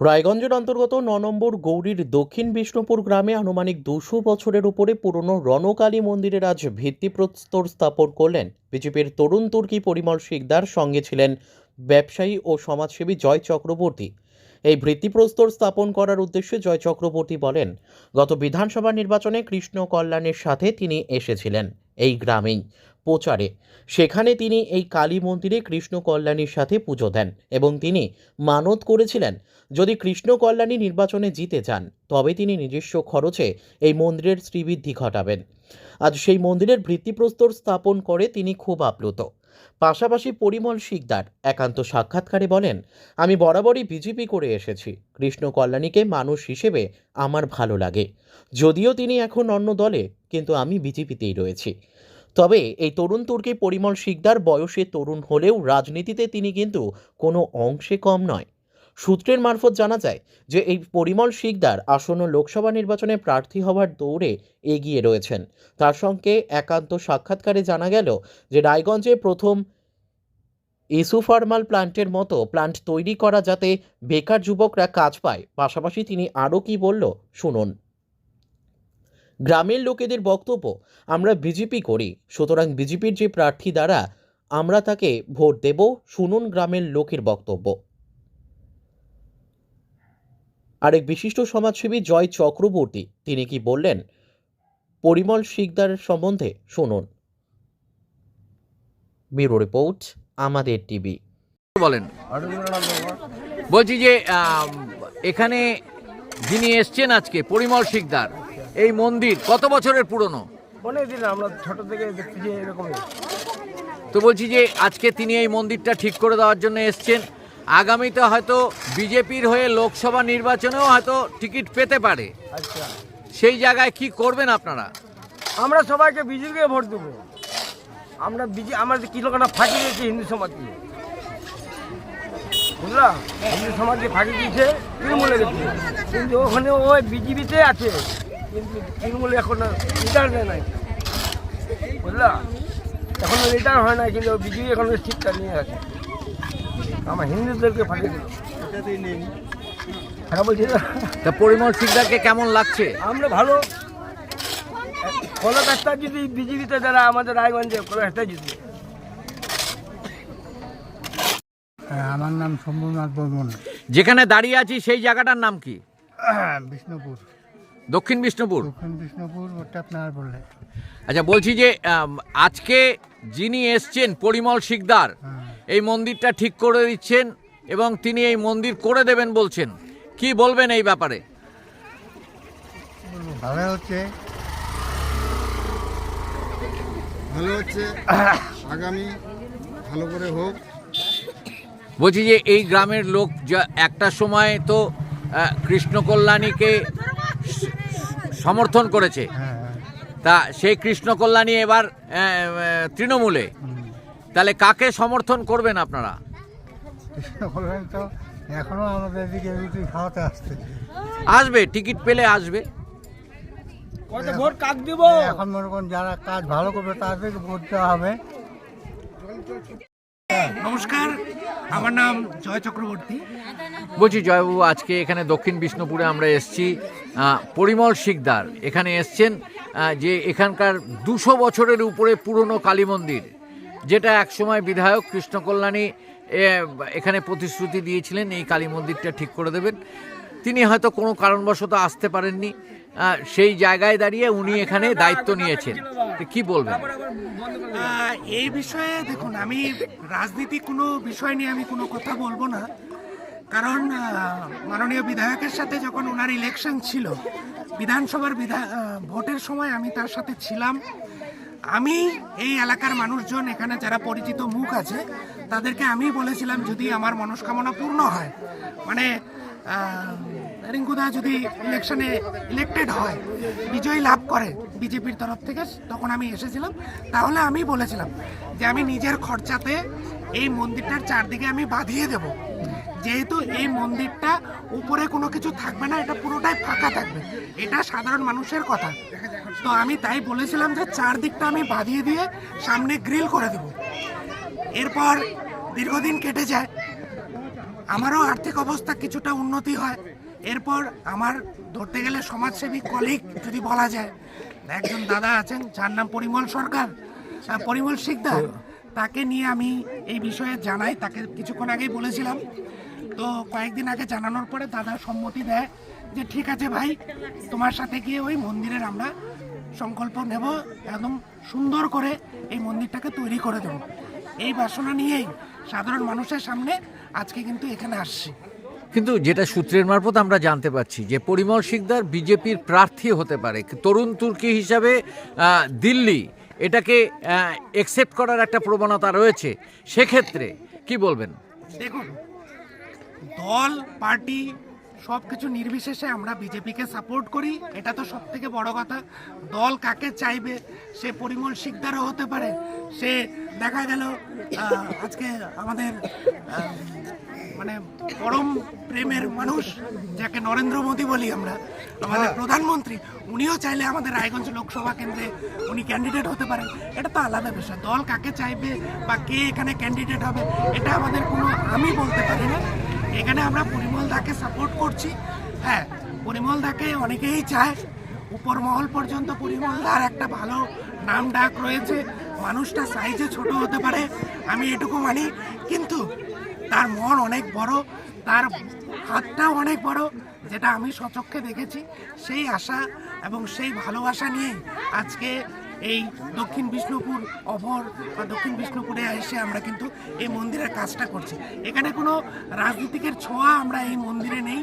রায়গঞ্জের অন্তর্গত ন নম্বর গৌরীর দক্ষিণ বিষ্ণুপুর গ্রামে আনুমানিক দুশো বছরের উপরে পুরনো রণকালী মন্দিরের আজ ভিত্তিপ্রস্তর স্থাপন করলেন বিজেপির তরুণ তুর্কি পরিমল শিকদার, সঙ্গে ছিলেন ব্যবসায়ী ও সমাজসেবী জয় চক্রবর্তী। এই ভিত্তিপ্রস্তর স্থাপন করার উদ্দেশ্যে জয় চক্রবর্তী বলেন, গত বিধানসভা নির্বাচনে কৃষ্ণ কল্যাণের সাথে তিনি এসেছিলেন, এই গ্রামেই। প্রচারে। সেখানে তিনি এই কালী মন্দিরে কৃষ্ণ কল্যাণীর সাথে পুজো দেন এবং তিনি মানত করেছিলেন, যদি কৃষ্ণ কল্যাণী নির্বাচনে জিতে যান, তবে তিনি নিজস্ব খরচে এই মন্দিরের শ্রীবৃদ্ধি ঘটাবেন। আজ সেই মন্দিরের ভিত্তিপ্রস্তর স্থাপন করে তিনি খুব আপ্লুত। পাশাপাশি পরিমল শিকদার একান্ত সাক্ষাৎকারে বলেন, আমি বরাবরই বিজেপি করে এসেছি। কৃষ্ণ কল্যাণীকে মানুষ হিসেবে আমার ভালো লাগে। যদিও তিনি এখন অন্য দলে, কিন্তু আমি বিজেপিতেই রয়েছি। তবে এই তরুণ তুর্কি পরিমল শিকদার বয়সে তরুণ হলেও রাজনীতিতে তিনি কিন্তু কোনো অংশে কম নয়। সূত্রের মারফত জানা যায় যে, এই পরিমল শিকদার আসন্ন লোকসভা নির্বাচনে প্রার্থী হওয়ার দৌড়ে এগিয়ে রয়েছেন। তার সঙ্গে একান্ত সাক্ষাৎকারে জানা গেল যে, রায়গঞ্জে প্রথম ইসুফার্মাল প্ল্যান্টের মতো প্ল্যান্ট তৈরি করা যাতে বেকার যুবকরা কাজ পায়। পাশাপাশি তিনি আরও কি বলল, শুনুন। গ্রামের লোকেদের বক্তব্য আমরা বিজেপি করি। সুতরাং বিজেপির যে প্রার্থী দ্বারা আমরা তাকে ভোট দেব, শুনুন গ্রামের লোকের বক্তব্য। আরেক বিশিষ্ট সমাজসেবী জয় চক্রবর্তী, তিনি কি বললেন, পরিমল শিকদারের সম্বন্ধে শুনুন। ব্যুরো রিপোর্ট, আমাদের টিভি। বলেন। বলছি যে এখানে যিনি এসছেন আজকে, পরিমল শিকদার এই মন্দির কত বছরের পুরনো? অনেক দিন আমরা ছোট থেকে দেখতেছি এরকমই। তো বলছি যে আজকে তিনি এই মন্দিরটা ঠিক করে দেওয়ার জন্য এসছেন। আগামীতে হয়তো বিজেপির হয়ে লোকসভা নির্বাচনেও হয়তো টিকিট পেতে পারে। আচ্ছা। সেই জায়গায় কি করবেন আপনারা? আমরা সবাইকে বিজেপিকে ভোট দেবো। আমরা বিজে আমাদের কি লোকটা ফাঁকি দিয়েছে হিন্দু সমাজকে বুঝলা? হিন্দু সমাজকে ফাঁকি দিয়েছে তৃণমূলে গেছে কিন্তু ওখানে ওই বিজেপিতে আছে। কিন্তু তৃণমূলে এখন রিটার্ন নেয় নাই। বুঝলা? এখনও রিটার্ন হয় না কিন্তু বিজেপি এখন সিটটা নিয়ে আছে। আমার হিন্দুদেরকে ফাঁকি দিল। হ্যাঁ বলছি তা পরিমল শিকদারকে কেমন লাগছে? আমরা ভালো। কলকাতা যদি বিজেপিতে যারা আমাদের রায়গঞ্জে কলকাতা জিতবে হ্যাঁ, আমার নাম শম্ভুনাথ বর্মন। যেখানে দাঁড়িয়ে আছি সেই জায়গাটার নাম কি? বিষ্ণুপুর। দক্ষিণ বিষ্ণুপুর? দক্ষিণ বিষ্ণুপুর ওটা আপনার বললে। আচ্ছা বলছি যে আজকে যিনি এসছেন পরিমল শিকদার হ্যাঁ। এই মন্দিরটা ঠিক করে দিচ্ছেন এবং তিনি এই মন্দির করে দেবেন বলছেন। কি বলবেন এই ব্যাপারে? ভালো হচ্ছে। ভালো হচ্ছে। আগামী ভালো করে হোক। বলছি যে এই গ্রামের লোক যা একটা সময় তো কৃষ্ণ কল্যাণীকে সমর্থন করেছে। তা সেই কৃষ্ণ কল্যাণী এবার তৃণমূলে। তাহলে কাকে সমর্থন করবেন আপনারা? কৃষ্ণ কল্যাণ তো এখনও আমাদের খাওয়াতে আসবে টিকিট পেলে আসবে। কত ভোট? কাক দিব? এখন মনে করুন যারা কাজ ভালো করবে তাদেরকে ভোট দেওয়া হবে। নমস্কার। আমার নাম জয় চক্রবর্তী। বলছি, জয়বাবু, আজকে এখানে দক্ষিণ বিষ্ণুপুরে আমরা এসেছি পরিমল শিকদার। এখানে এসছেন যে এখানকার দুশো বছরের উপরে পুরনো কালী মন্দির, যেটা একসময় বিধায়ক কৃষ্ণকল্যাণী এখানে প্রতিশ্রুতি দিয়েছিলেন, এই কালী মন্দিরটা ঠিক করে দেবেন। তিনি হয়তো কোনো কারণবশত আসতে পারেননি সেই জায়গায় দাঁড়িয়ে উনি এখানে দায়িত্ব নিয়েছেন। কি বলবেন? এই বিষয়ে দেখুন, আমি রাজনীতি কোনো বিষয় নিয়ে আমি কোনো কথা বলব না। কারণ মাননীয় বিধায়কের সাথে যখন ওনার ইলেকশন ছিল, বিধানসভার বিধা ভোটের সময় আমি তার সাথে ছিলাম। আমি এই এলাকার মানুষজন, এখানে যারা পরিচিত মুখ আছে, তাদেরকে আমি বলেছিলাম, যদি আমার মনস্কামনা পূর্ণ হয়। মানে রিঙ্কুদা যদি ইলেকশনে ইলেক্টেড হয়, বিজয়ী লাভ করে বিজেপির তরফ থেকে, তখন আমি এসেছিলাম। তাহলে আমি বলেছিলাম যে আমি নিজের খরচাতে এই মন্দিরটার চারদিকে আমি বাঁধিয়ে দেব। যেহেতু এই মন্দিরটা উপরে কোনো কিছু থাকবে না, এটা পুরোটাই ফাঁকা থাকবে। এটা সাধারণ মানুষের কথা। তো আমি তাই বলেছিলাম যে চারদিকটা আমি বাঁধিয়ে দিয়ে সামনে গ্রিল করে দেব। এরপর দীর্ঘদিন কেটে যায়। আমারও আর্থিক অবস্থা কিছুটা উন্নতি হয়। এরপর আমার ধরতে গেলে সমাজসেবী কলিগ যদি বলা যায়, একজন দাদা আছেন, যার নাম পরিমল সরকার পরিমল শিকদার, তাকে নিয়ে আমি এই বিষয়ে জানাই, তাকে কিছুক্ষণ আগেই বলেছিলাম। তো কয়েকদিন আগে জানানোর পরে দাদা সম্মতি দেয় যে, ঠিক আছে ভাই, তোমার সাথে গিয়ে ওই মন্দিরের আমরা সংকল্প নেব, একদম সুন্দর করে এই মন্দিরটাকে তৈরি করে দেব। এই বাসনা নিয়েই সাধারণ মানুষের সামনে আজকে কিন্তু এখানে আসছি। কিন্তু যেটা সূত্রের মারফত আমরা জানতে পারছি যে পরিমল শিকদার বিজেপির প্রার্থী হতে পারে। তরুণ তুর্কি হিসাবে দিল্লি এটাকে একসেপ্ট করার একটা প্রবণতা রয়েছে। সেক্ষেত্রে কি বলবেন? দেখুন, দল, পার্টি সব কিছু নির্বিশেষে আমরা বিজেপিকে সাপোর্ট করি, এটা তো সব থেকে বড় কথা। দল কাকে চাইবে? সে পরিমল শিকদারও হতে পারে। সে দেখা গেল আজকে আমাদের মানে পরম প্রেমের মানুষ যাকে নরেন্দ্র মোদী বলি আমরা আমাদের প্রধানমন্ত্রী উনিও চাইলে আমাদের রায়গঞ্জ লোকসভা কেন্দ্রে উনি ক্যান্ডিডেট হতে পারেন। এটা তো আলাদা বিষয়। দল কাকে চাইবে বা কে এখানে ক্যান্ডিডেট হবে এটা আমাদের কোনো আমি বলতে পারি না। এখানে আমরা পরিমল দাকে সাপোর্ট করছি। হ্যাঁ পরিমল দাকে অনেকেই চায়। উপর মহল পর্যন্ত পরিমল দার একটা ভালো নাম ডাক রয়েছে। মানুষটা সাইজে ছোট হতে পারে আমি এটুকু মানি। কিন্তু তার মন অনেক বড়, তার হাতটাও অনেক বড়, যেটা আমি সচক্ষে দেখেছি। সেই আশা এবং সেই ভালোবাসা নিয়ে আজকে এই দক্ষিণ বিষ্ণুপুর অভর বা দক্ষিণ বিষ্ণুপুরে এসে আমরা কিন্তু এই মন্দিরের কাজটা করছি। এখানে কোনো রাজনীতিকের ছোঁয়া আমরা এই মন্দিরে নেই।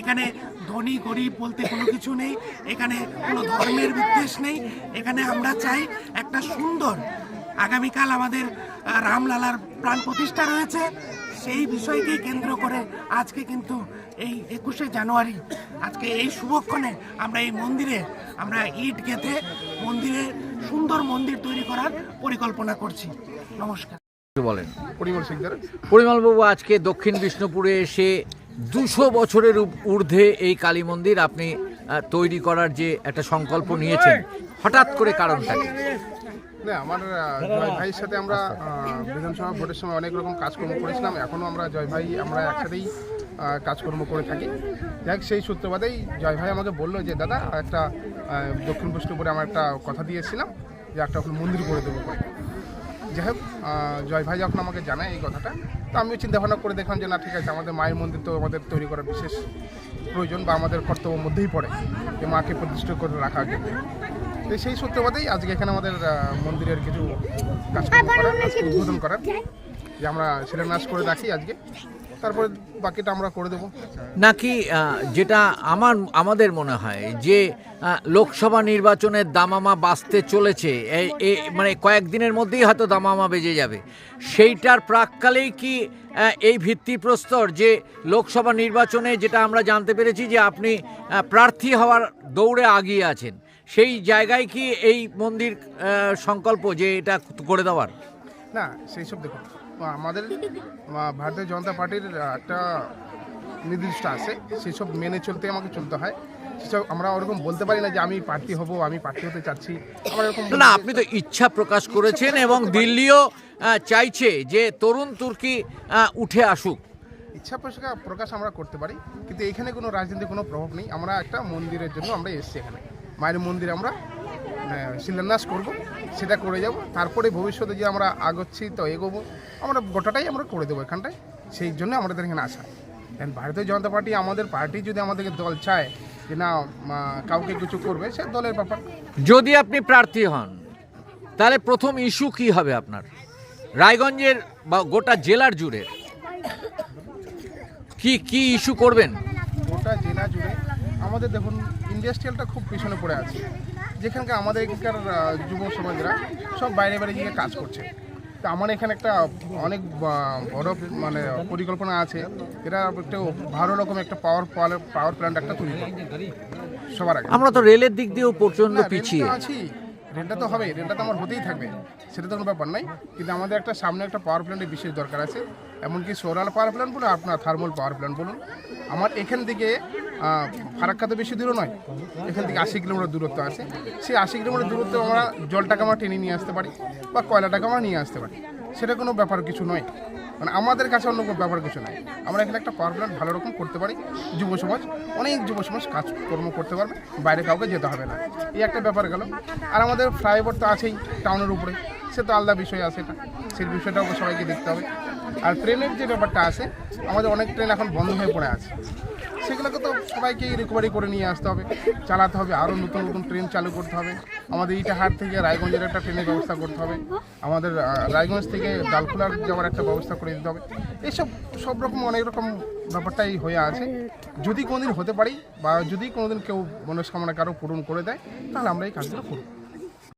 এখানে ধনী, গরিব বলতে কোনো কিছু নেই। এখানে কোনো ধর্মের বিদ্বেষ নেই। এখানে আমরা চাই একটা সুন্দর, আগামীকাল আমাদের রামলালার প্রাণ প্রতিষ্ঠা রয়েছে। সেই বিষয়কেই কেন্দ্র করে আজকে কিন্তু এই একুশে জানুয়ারি আজকে এই শুভক্ষণে আমরা এই মন্দিরে আমরা ইট গেঁথে মন্দিরে সুন্দর মন্দির তৈরি করার পরিকল্পনা করছি। নমস্কার। বলেন। পরিমল পরিমলবাবু আজকে দক্ষিণ বিষ্ণুপুরে এসে দুশো বছরের ঊর্ধ্বে এই কালী মন্দির আপনি তৈরি করার যে একটা সংকল্প নিয়েছেন হঠাৎ করে কারণটা কি? না আমার জয় ভাইয়ের সাথে আমরা আহ, বিধানসভা ভোটের সময় অনেক রকম কাজকর্ম করেছিলাম। এখনও আমরা জয় ভাই আমরা একসাথেই কাজকর্ম করে থাকি। যাই সেই সূত্রপাতেই জয় ভাই আমাকে বলল যে দাদা একটা দক্ষিণ বিষ্ণুপুরে আমার একটা কথা দিয়েছিলাম যে একটা ওখানে মন্দির করে দেবো করে। যাই হোক জয় ভাই যখন আমাকে জানায় এই কথাটা তো আমিও চিন্তা ভাবনা করে দেখলাম যে না ঠিক আছে আমাদের মায়ের মন্দির তো আমাদের তৈরি করা বিশেষ প্রয়োজন বা আমাদের কর্তব্যের মধ্যেই পড়ে যে মাকে প্রতিষ্ঠা করে রাখার জন্য তো সেই সূত্রপাতেই আজকে এখানে আমাদের মন্দিরের কিছু কাজকর্ম করার আজকে উদ্বোধন করার। যে আমরা শিলান্যাস করে রাখি আজকে। তারপরে বাকিটা আমরা করে দেবো। নাকি যেটা আমার আমাদের মনে হয় যে লোকসভা নির্বাচনের দামামা বাঁচতে চলেছে মানে কয়েকদিনের মধ্যেই হয়তো দামামা বেজে যাবে। সেইটার প্রাককালেই কি এই ভিত্তিপ্রস্তর যে লোকসভা নির্বাচনে যেটা আমরা জানতে পেরেছি যে আপনি প্রার্থী হওয়ার দৌড়ে আগিয়ে আছেন। সেই জায়গায় কি এই মন্দির সংকল্প যে এটা করে দেওয়ার? না সেই সব দেখুন। আমাদের ভারতীয় জনতা পার্টির একটা নির্দিষ্ট আছে। সেই সব মেনে চলতে আমাকে চলতে হয়। সেসব আমরা ওরকম বলতে পারি না যে আমি প্রার্থী হব আমি প্রার্থী হতে চাচ্ছি। আমরা না আপনি তো ইচ্ছা প্রকাশ করেছেন এবং দিল্লিও চাইছে যে তরুণ তুর্কি উঠে আসুক। ইচ্ছা প্রকাশ প্রকাশ আমরা করতে পারি কিন্তু এখানে কোনো রাজনীতির কোনো প্রভাব নেই। আমরা একটা মন্দিরের জন্য আমরা এসেছি এখানে। মায়ের মন্দিরে আমরা শিলান্যাস করব সেটা করে যাব। তারপরে ভবিষ্যতে যে আমরা আগচ্ছি তো এগোবো আমরা গোটাটাই আমরা করে দেবো এখানটায়। সেই জন্য আমাদের এখানে আসা। And ভারতীয় জনতা পার্টি আমাদের পার্টি যদি আমাদেরকে দল চায় যে না কাউকে কিছু করবে সে দলের ব্যাপার। যদি আপনি প্রার্থী হন তাহলে প্রথম ইস্যু কি হবে আপনার? রায়গঞ্জের বা গোটা জেলার জুড়ে কি কি ইস্যু করবেন? গোটা জেলা জুড়ে আমাদের দেখুন ইন্ডাস্ট্রিয়ালটা খুব পিছনে পড়ে আছে। যেখানকার আমাদের এখানকার যুব সমাজরা সব বাইরে বাইরে গিয়ে কাজ করছে। তো আমার এখানে একটা অনেক বড় মানে পরিকল্পনা আছে। এটা একটু ভালো রকম একটা পাওয়ার পাওয়ার প্ল্যান্ট একটা তৈরি সবার আগে। আমরা তো রেলের দিক দিয়েও প্রচণ্ড না, পিছিয়ে। আছি। রেলটা তো হবে রেলটা তো আমার হতেই থাকবে। সেটা তো কোনো ব্যাপার নাই কিন্তু আমাদের একটা সামনে একটা পাওয়ার প্ল্যান্টের বিশেষ দরকার আছে। এমনকি সোলার পাওয়ার প্ল্যান্ট বলুন আপনার থার্মাল পাওয়ার প্ল্যান্ট বলুন। আমার এখান থেকে ফারাক্কা তো বেশি দূর নয়। এখান থেকে আশি কিলোমিটার দূরত্ব আছে। সেই আশি কিলোমিটার দূরত্ব আমরা জলটাকে আমরা টেনে নিয়ে আসতে পারি বা কয়লাটাকে আমরা নিয়ে আসতে পারি। সেটা কোনো ব্যাপার কিছু নয়। মানে আমাদের কাছে অন্য কোনো ব্যাপার কিছু নাই। আমরা এখানে একটা পাওয়ার প্ল্যান্ট ভালো রকম করতে পারি। যুব সমাজ, অনেক যুব সমাজ কাজকর্ম করতে পারবে। বাইরে কাউকে যেতে হবে না। এই একটা ব্যাপার গেল। আর আমাদের ফ্লাইওভার তো আছেই টাউনের উপরে। সে তো আলাদা বিষয় আছে এটা। সেই বিষয়টাও সবাইকে দেখতে হবে। আর ট্রেনের যে ব্যাপারটা আছে, আমাদের অনেক ট্রেন এখন বন্ধ হয়ে পড়ে আছে। সেগুলোকে তো সবাইকে রিকভারি করে নিয়ে আসতে হবে, চালাতে হবে, আরও নতুন নতুন ট্রেন চালু করতে হবে। আমাদের ইটাহাট থেকে রায়গঞ্জের একটা ট্রেনের ব্যবস্থা করতে হবে। আমাদের রায়গঞ্জ থেকে ডালখোলার যাওয়ার একটা ব্যবস্থা করে দিতে হবে। এইসব সব রকম অনেক রকম ব্যাপারটাই হয়ে আছে। যদি কোনোদিন হতে পারি বা যদি কোনোদিন কেউ মনস্কামনা কারও পূরণ করে দেয়, তাহলে আমরা এই কাজগুলো করব।